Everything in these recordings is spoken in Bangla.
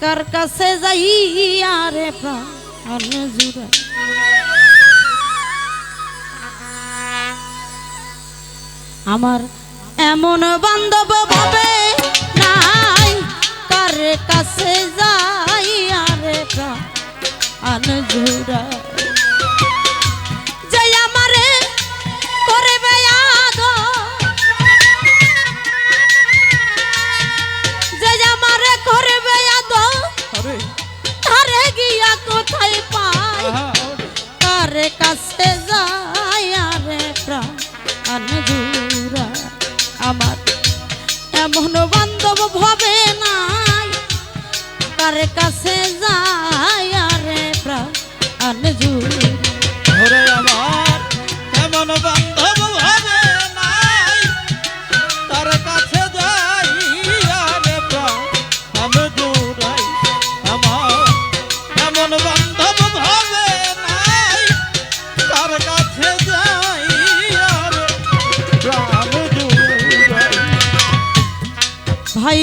কার কাছে যাই আরে প্রাণ জুড়া? আমার এমন বান্ধব ভাবে নাই, কার কাছে যাই আরে প্রাণ জুড়া? বান্ধব ভবে নাই। তার কাছে যায় আরে প্রাণ জুড়ে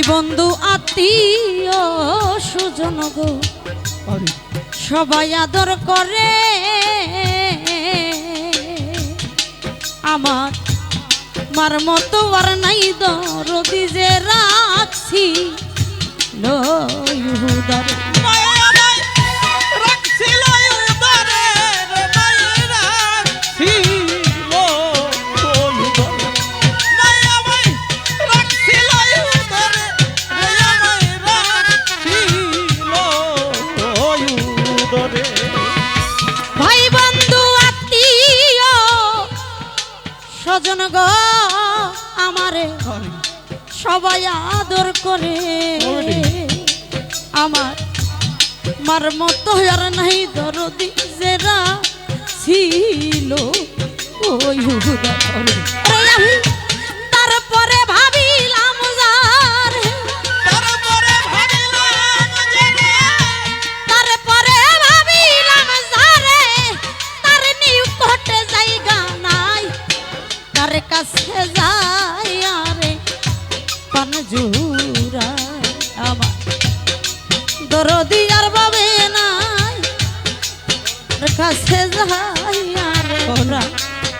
বন্ধু আত্মীয় সুজন গো। সবাই আদর করে। আমার মার মতো আর নাই দরদি যে রাখছি। লয় আমার মার মতো আর নাই দরদি জেরা ছিল ওই হুরা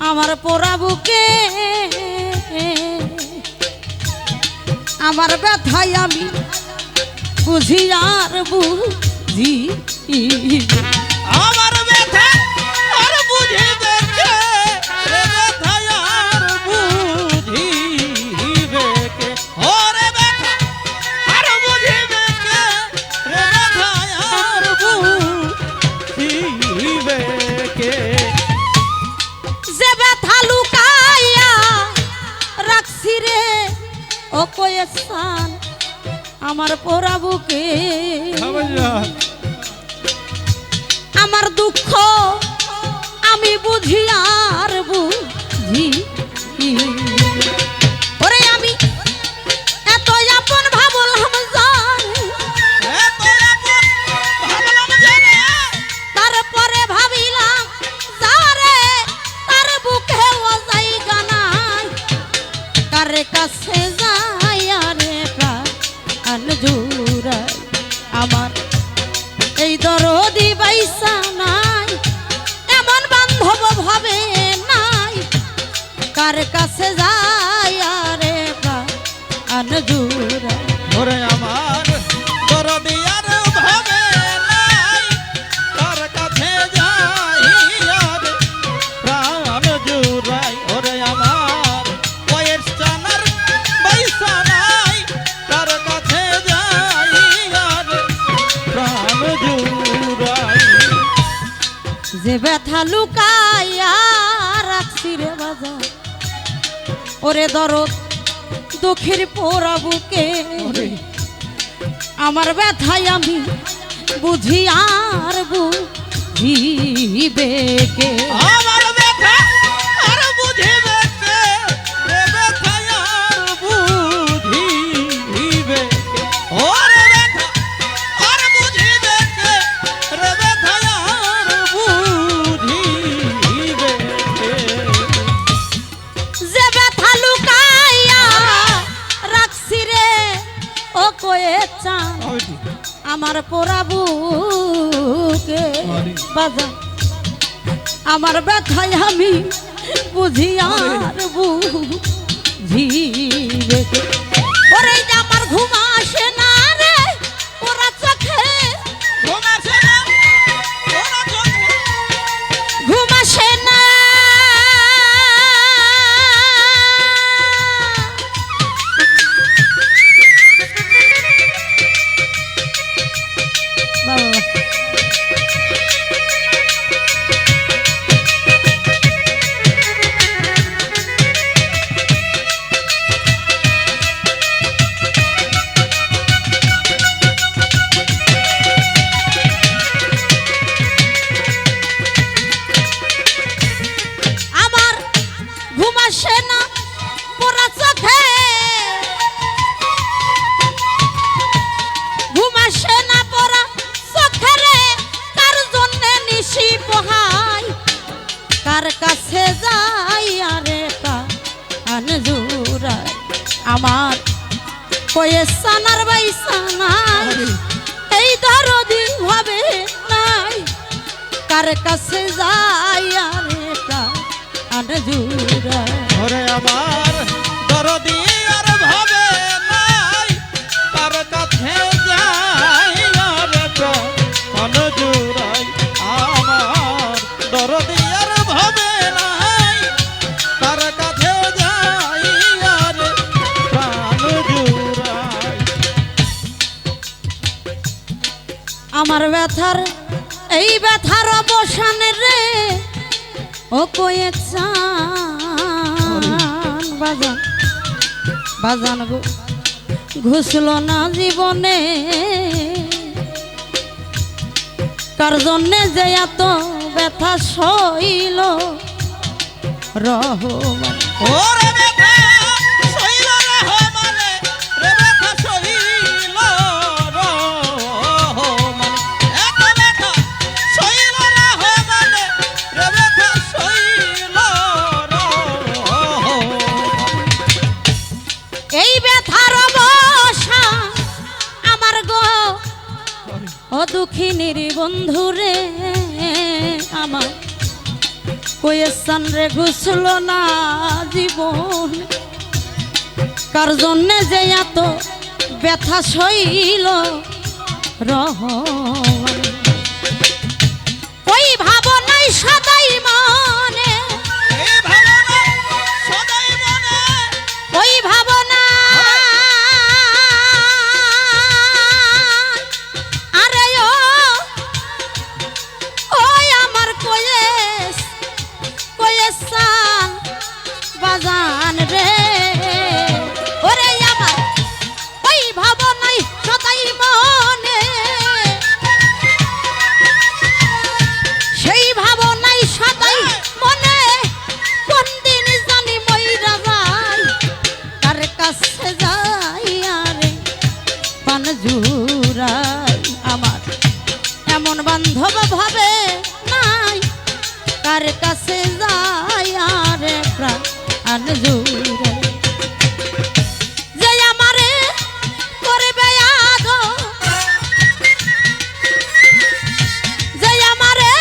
আমার পোড়া বুকে। আমার ব্যথায় আমি বুঝি আর বুঝি। আমার ব্যথা স্থান আমার পোড়া বুকে। আমার দুঃখ আমি বুঝি আর বুঝি ব্যথা লুকাইয়া রাখছি রে বাজা। ওরে দরদ দুঃখের পোড়া বুকে। আমার ব্যথায় আমি বুঝি আর বুঝিবে কে? আমার ব্যথা কয়ে চান আমার পোড়াবুকে। বাজা আমার ব্যথায় আমি বুঝি আর বুঝি। ওরে আমার ঘুম কার কাছে যাই আরে কান জুড়াই ওরে আমার দরদি আর ভাবে নাই তার কাছে যাই আর জুড়াই। আমার দরদি আর ভাবে নাই তার কাছে যাই আর প্রাণ জুড়াই। আমার ব্যথার এই ব্যথার অবসান রে ও কয়ে চান বাজান বাজান গো। ঘুষল না জীবনে কার জন্যে যে এত ব্যথা সইল রহমান। ও বন্ধু রে, আমার কয়েসান রে ঘুষল না জীবন। কার জন্যে যে এত ব্যথা সইল রহমান প্রাণ জুড়াই যে করবে আদো যে আমারে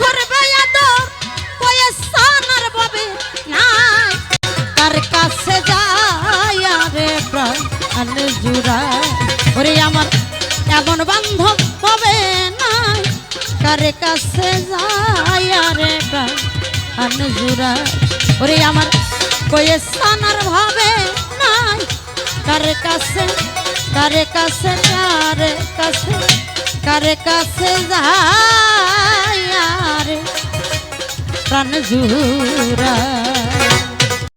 করবে আদর কয়ে সানার বাবে নাই তার কাছে যায় রে প্রাণ জুড়া। ওরে আমার এমন হবে নাই কার কাছে যায় রে প্রাণ জুড়া। ওরে আমার কয়ে সানার ভাবে নাই। কারে কাছে কারে কাছে কারে কাছে কারে কাছে যায় রে প্রাণ জুড়া